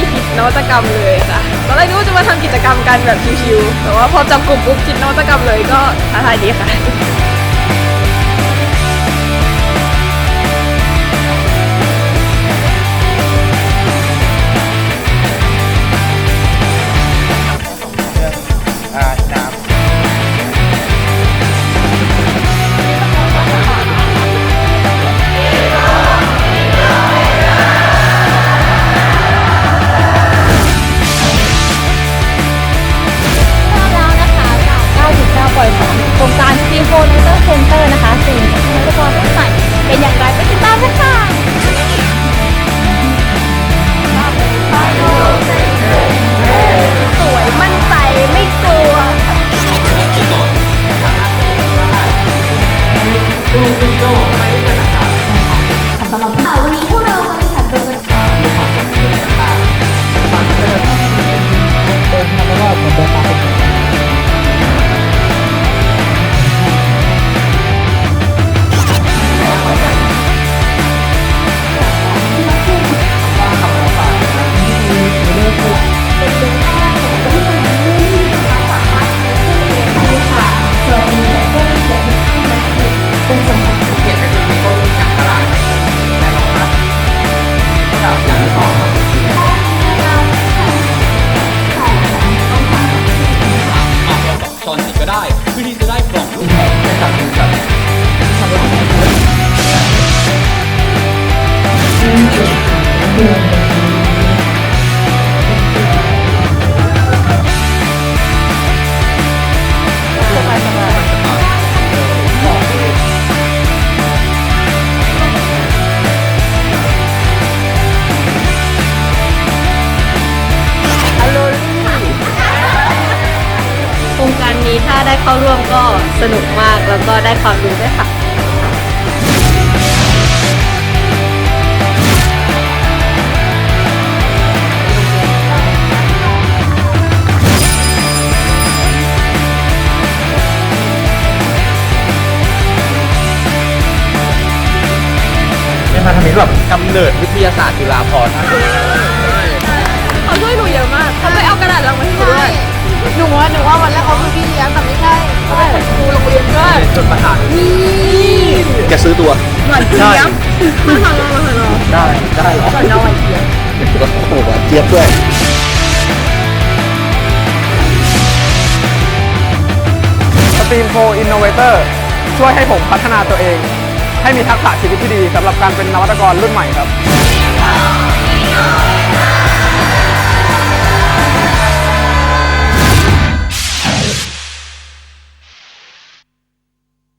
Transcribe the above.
ได้คิดนวัตกรรมเลยค่ะตอนแรกนึกว่าจะมาทำกิจกรรมกันแบบชิวๆแต่ว่าพอจับกลุ่มปุ๊บคิดนวัตกรรมเลยก็ท้าทายดีค่ะ ส เข้าร่วมก็สนุกมากแล้วก็ได้ความรู้ด้วยค่ะเนี่ยมาทำนี้แบบกำเนิดวิทยาศาสตร์จุฬาภรณ์เขาช่วยหนูเยอะมากเขาไปเอากระดาษรางวัล แกซื้อตัวหวานเจี๊ยบมาทางเรามาทางเราได้ได้เหรอก่อนเราหวานเจี๊ยบโอ้โหหวานเจี๊ยบด้วยสตรีมโ r อินโนเวเตอร์ช่วยให้ผมพัฒนาตัวเอง ให้มีทักษะชีวิตที่ดีสำหรับการเป็นนวัตกรรุ่นใหม่ครับ